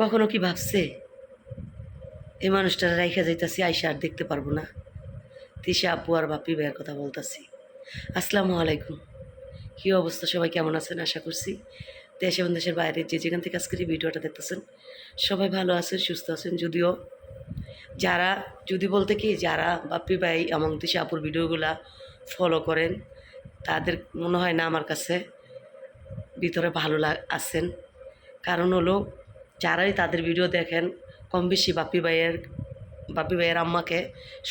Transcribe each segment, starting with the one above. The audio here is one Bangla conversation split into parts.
কখনো কি ভাবছে? এই মানুষটা রাইখা যাইতাছি, আইসা আর দেখতে পারব না। তিশা আপু আর বাপি ভাইয়ের কথা বলতাছি। আসসালামু আলাইকুম। কী অবস্থা? সবাই কেমন আছেন? আশা করছি দেশ এবং দেশের বাইরে যে যেখান থেকে আজকের ভিডিওটা দেখতেছেন, সবাই ভালো আছেন, সুস্থ আছেন। যদিও যারা, যদি বলতে কি, যারা বাপ্পি ভাই এবং তিশা আপুর ভিডিওগুলা ফলো করেন, তাদের মনে হয় না আমার কাছে ভিতরে ভালো আছেন। কারণ হলো যারাই তাদের ভিডিও দেখেন, কম বেশি বাপ্পি ভাইয়ের বাপ্পি ভাইয়ের আম্মাকে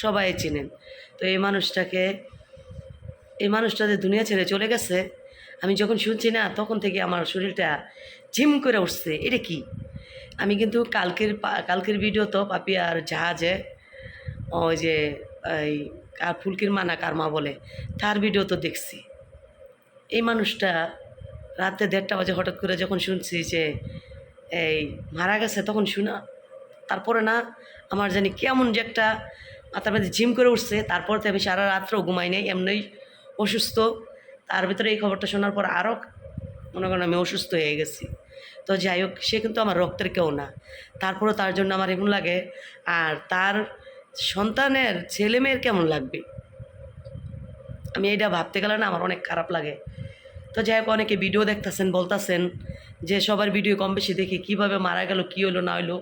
সবাই চেনেন। তো এই মানুষটাকে, এই মানুষটা যে দুনিয়া ছেড়ে চলে গেছে, আমি যখন শুনছি না, তখন থেকে আমার শরীরটা ঝিম করে উঠছে। এটা কি? আমি কিন্তু কালকের কালকের ভিডিও তো পাপি আর জাহাজে, ওই যে, এই কার ফুলকির মানা কার মা বলে, তার ভিডিও তো দেখছি। এই মানুষটা রাতে দেড়টা বাজে হঠাৎ করে যখন শুনছি যে এই মারা গেছে তখন শোনা, তারপরে না আমার জানি কেমন যে একটা মাথার মধ্যে ঝিম করে উঠছে, তারপর তো আমি সারা রাত্রেও ঘুমাই নাই, এমনিই অসুস্থ। তার ভিতরে এই খবরটা শোনার পর আরও মনে করেন আমি অসুস্থ হয়ে গেছি। তো যাই হোক, সে কিন্তু আমার রক্তের কেউ না। তারপরেও তার জন্য আমার এমন লাগে, আর তার সন্তানের ছেলে মেয়ের কেমন লাগবে? আমি এটা ভাবতে গেলে না আমার অনেক খারাপ লাগে। তো যাই হোক, অনেকে ভিডিও দেখতেছেন, বলতাছেন যে সবার ভিডিও কম বেশি দেখি কীভাবে মারা গেল, কী হলো, না হলো।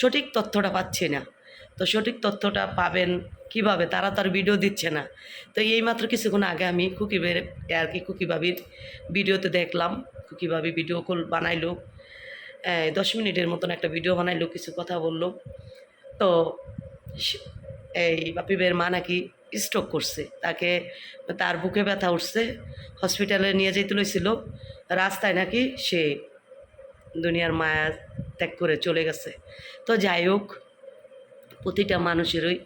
সঠিক তথ্যটা পাচ্ছি না। তো সঠিক তথ্যটা পাবেন কীভাবে, তারা তার ভিডিও দিচ্ছে না। তো এইমাত্র কিছুক্ষণ আগে আমি খুকিবের আর কি খুকিবাবির ভিডিওতে দেখলাম। খুকিবাবি ভিডিও কল বানাইলো। এই দশ মিনিটের মতন একটা ভিডিও বানাইলো, কিছু কথা বলল। তো এই বাপি ভাইয়ের মা নাকি স্ট্রোক করছে। তাকে তার বুকে ব্যথা উঠছে হসপিটালে নিয়ে যেতে লইছিল। রাস্তায় নাকি সে দুনিয়ার মায়া ত্যাগ করে চলে গেছে। তো যাই হোক, প্রতিটা মানুষেরই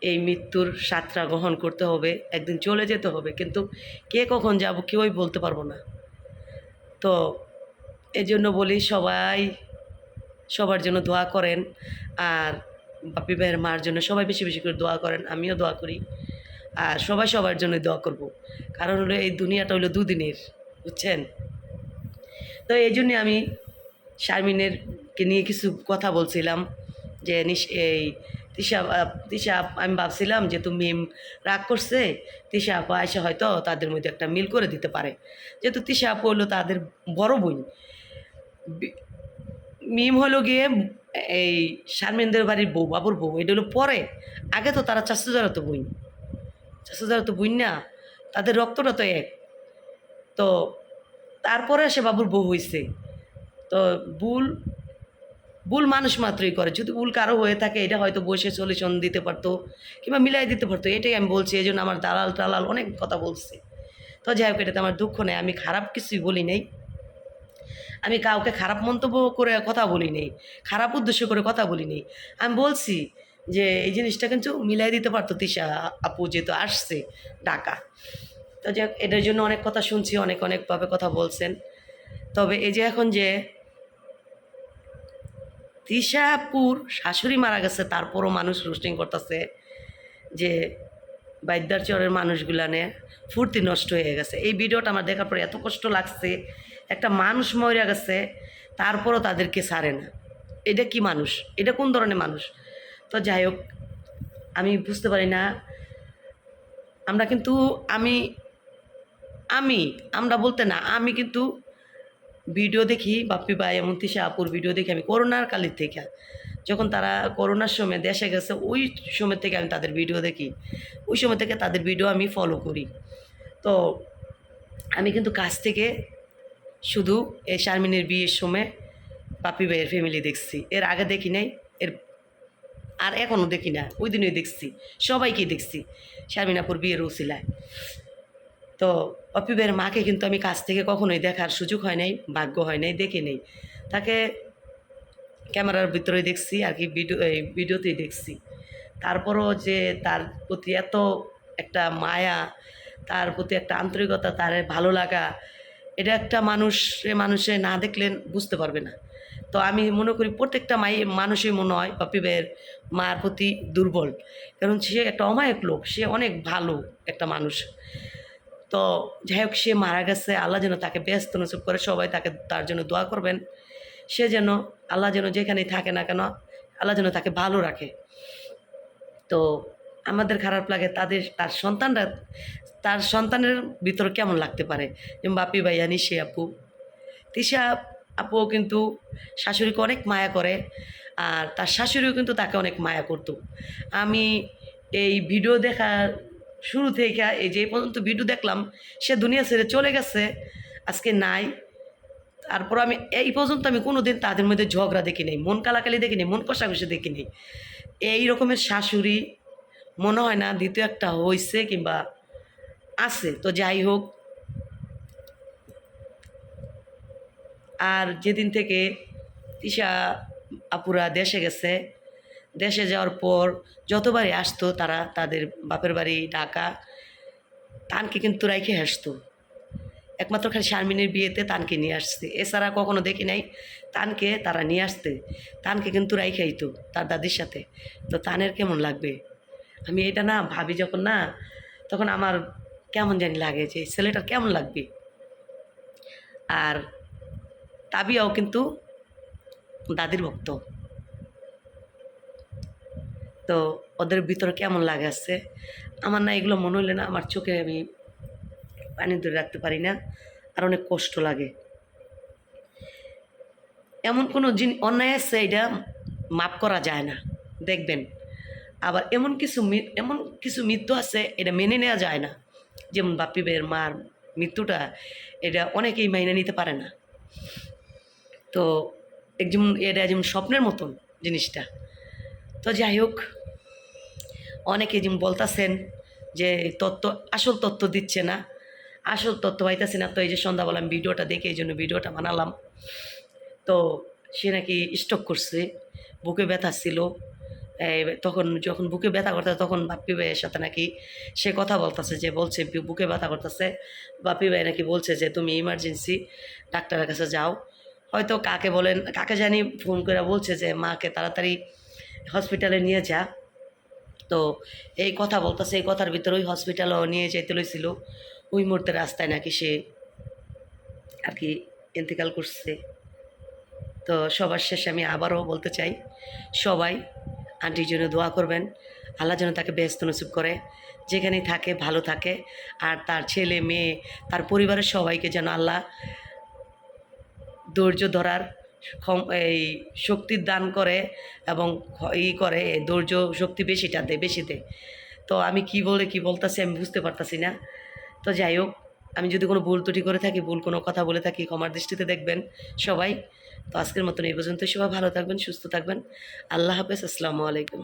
এই মৃত্যুর সাতটা গ্রহণ করতে হবে, একদিন চলে যেতে হবে। কিন্তু কে কখন যাব কেউই বলতে পারব না। তো এই জন্য বলি সবাই, সবার জন্য দোয়া করেন। আর বাপি ভাইয়ের মার জন্য সবাই বেশি বেশি করে দোয়া করেন, আমিও দোয়া করি। আর সবাই সবার জন্য দোয়া করব। কারণ হলো এই দুনিয়াটা হলো দুদিনের, বুঝছেন? তো এই জন্যে আমি শারমিনের কে নিয়ে কিছু কথা বলছিলাম, যে এই তিশা তিশা, আমি ভাবছিলাম যে তুমি রাগ করছে, তিশা আপু আয়সা হয়তো তাদের মধ্যে একটা মিল করে দিতে পারে। যেহেতু তিশা আপু হলো তাদের বড় বোন মিম হলো গিয়ে এই শারমিনদের বাড়ির বউ, বাবুর বউ, এটা হলো পরে। আগে তো তারা চাষু তো বই। চাষু তো বই না, তাদের রক্তটা তো এক। তো তারপরে সে বাবুর বউ হয়েছে তো ভুল ভুল মানুষ মাত্রই করে। যদি ভুল কারও হয়ে থাকে, এটা হয়তো বসে সলিউশন দিতে পারতো, কিংবা মিলাই দিতে পারতো। এটাই আমি বলছি এই জন্য আমার দালাল টালাল অনেক কথা বলছে। তো যাই হোক, এটাতে আমার দুঃখ নেই, আমি খারাপ কিছুই বলি নাই। আমি কাউকে খারাপ মন্তব্য করে কথা বলি নেই, খারাপ উদ্দেশ্য করে কথা বলি নেই। আমি বলছি যে, এই জিনিসটা কিন্তু মিলাই দিতে পারতো তিশা আপু যেহেতু আসছে ঢাকা। তো যাক, এটার জন্য অনেক কথা শুনছি, অনেক, অনেকভাবে কথা বলছেন। তবে এই যে এখন যে তিশাপুর শাশুড়ি মারা গেছে, তারপরও মানুষ রোস্টিং করতেছে যে, বাইদ্যার চরের মানুষগুলানে ফুর্তি নষ্ট হয়ে গেছে। এই ভিডিওটা আমার দেখার পরে এত কষ্ট লাগছে একটা মানুষ মরে গেছে, তারপরও তাদেরকে ছাড়ে না। এটা কি মানুষ? এটা কোন ধরনের মানুষ? তো যাই হোক, আমি বুঝতে পারি না। আমরা কিন্তু আমি আমি, আমরা বলতে না, আমি কিন্তু ভিডিও দেখি, বাপ্পি ভাই এমন তিশা আপুর ভিডিও দেখি আমি করোনার কালের থেকে। যখন তারা করোনার সময় দেশে গেছে, ওই সময় থেকে আমি তাদের ভিডিও দেখি। ওই সময় থেকে তাদের ভিডিও আমি ফলো করি। তো আমি কিন্তু কাছ থেকে শুধু এই শারমিনের বিয়ের সময় পাপি ভাইয়ের ফ্যামিলি দেখছি। এর আগে দেখি নাই, এর আর এখনও দেখি না ওই দিনই দেখছি সবাইকে দেখছি শারমিনাপুর বিয়ের উসিলায় তো অপি ভাইয়ের মাকে কিন্তু আমি কাছ থেকে কখনোই দেখার সুযোগ হয় নাই, ভাগ্য হয় নাই, দেখে নেই। তাকে ক্যামেরার ভিতরে দেখছি আর কি, ভিডিও, এই ভিডিওতেই দেখছি। তারপরও যে তার প্রতি এত একটা মায়া, তার প্রতি একটা আন্তরিকতা, তার ভালো লাগা এটা একটা মানুষ মানুষে না দেখলে বুঝতে পারবে না। তো আমি মনে করি প্রত্যেকটা মাই, মানুষই মনে হয় পাপি ভাইয়ের মার প্রতি দুর্বল। কারণ সে একটা অমায়ক লোক, সে অনেক ভালো একটা মানুষ। তো যাই হোক, সে মারা গেছে, আল্লাহ যেন তাকে ব্যস্ত নসিব করে, সবাই তাকে তার জন্য দোয়া করবেন। সে যেন আল্লাহ যেন যেখানেই থাকে না কেন, আল্লাহ যেন তাকে ভালো রাখে। তো আমাদের খারাপ লাগে, তাদের, তার সন্তানরা তার সন্তানের ভিতর কেমন লাগতে পারে? যেমন বাপি ভাইয়া নিশে আপু। তিশা আপুও কিন্তু শাশুড়িকে অনেক মায়া করে আর তার শাশুড়িও কিন্তু তাকে অনেক মায়া করত। আমি এই ভিডিও দেখার শুরু থেকে এই যে পর্যন্ত ভিডিও দেখলাম, সে দুনিয়া ছেড়ে চলে গেছে, আজকে নাই। তারপর আমি এই পর্যন্ত আমি কোনো দিন তাদের মধ্যে ঝগড়া দেখি নাই মন কালাকালি দেখি নাই মন কষাকষি দেখি নাই এই রকমের শাশুড়ি মনে হয় না দ্বিতীয় একটা হয়েছে কিংবা আছে, তো যাই হোক। আর যেদিন থেকে তিশা আপুরা দেশে গেছে, দেশে যাওয়ার পর যতবারই আসতো তারা তাদের বাপের বাড়ি, ঢাকা, তানকে কিন্তু রাইখে হাসতো একমাত্র খালি শারমিনের বিয়েতে তানকে নিয়ে আসছে। এছাড়া কখনো দেখি নাই তানকে তারা নিয়ে আসতে। তানকে কিন্তু রাইখাইতো তার দাদির সাথে। তো তানের কেমন লাগবে? আমি এটা না ভাবি যখন না, তখন আমার কেমন জানি লাগে যে ছেলেটার কেমন লাগবে। আর তাবিয়াও কিন্তু দাদির ভক্ত। তো ওদের ভিতরে কেমন লাগে আসছে আমার না এগুলো মনে হইলে না, আমার চোখে আমি পানি ধরে রাখতে পারি না, আর অনেক কষ্ট লাগে। এমন কোনো জিনিস অন্যায় আছে এটা? মাপ করা যায় না, দেখবেন। আবার এমন কিছু এমন কিছু মৃত্যু আছে, এটা মেনে নেওয়া যায় না। যেমন বাপ্পি ভাইয়ের মার মৃত্যুটা, এটা অনেকেই মাইনে নিতে পারে না। তো একজন এটা যেমন স্বপ্নের মতন জিনিসটা। তো যাই হোক, অনেকে যেমন বলতাছেন যে তত্ত্ব আসল তত্ত্ব দিচ্ছে না, আসল তত্ত্ব পাইতেছি না। তো এই যে সন্ধ্যাবেলা আমি ভিডিওটা দেখে এই জন্য ভিডিওটা বানালাম। তো সে নাকি স্টক করছে, বুকে ব্যথা ছিল। তখন যখন বুকে ব্যথা করতেছে তখন বাপ্পি ভাইয়ের সাথে নাকি সে কথা বলতেছে যে, বলছে বুকে ব্যথা করতেছে। বাপ্পি ভাই নাকি বলছে যে, তুমি ইমার্জেন্সি ডাক্তারের কাছে যাও। হয়তো কাকে বলেন, কাকে জানি ফোন করে বলছে যে, মাকে তাড়াতাড়ি হসপিটালে নিয়ে যা। তো এই কথা বলতেছে, এই কথার ভিতরে ওই হসপিটালও নিয়ে যেতে লইছিল। ওই মুহূর্তে রাস্তায় নাকি সে আর কি ইন্তেকাল করছে। তো সবার শেষে আমি আবারও বলতে চাই, সবাই আন্টির জন্য দোয়া করবেন। আল্লাহ যেন তাকে ব্যস্ত নসিব করে। যেখানেই থাকে, ভালো থাকে। আর তার ছেলে, মেয়ে, তার পরিবারের সবাইকে যেন আল্লাহ ধৈর্য ধরার ক্ষম- এই শক্তির দান করে এবং ই করে ধৈর্য শক্তি বেশিটা দেয় বেশি দেয় তো আমি কি বলে, কি বলতেছি আমি বুঝতে পারতাছি না। তো যাই হোক, আমি যদি কোনো ভুল ত্রুটি করে থাকি, ভুল কোনো কথা বলে থাকি, ক্ষমার দৃষ্টিতে দেখবেন সবাই। তো আজকের মতন এই পর্যন্ত সবাই ভালো থাকবেন সুস্থ থাকবেন। আল্লাহ হাফেজ আসসালামু আলাইকুম।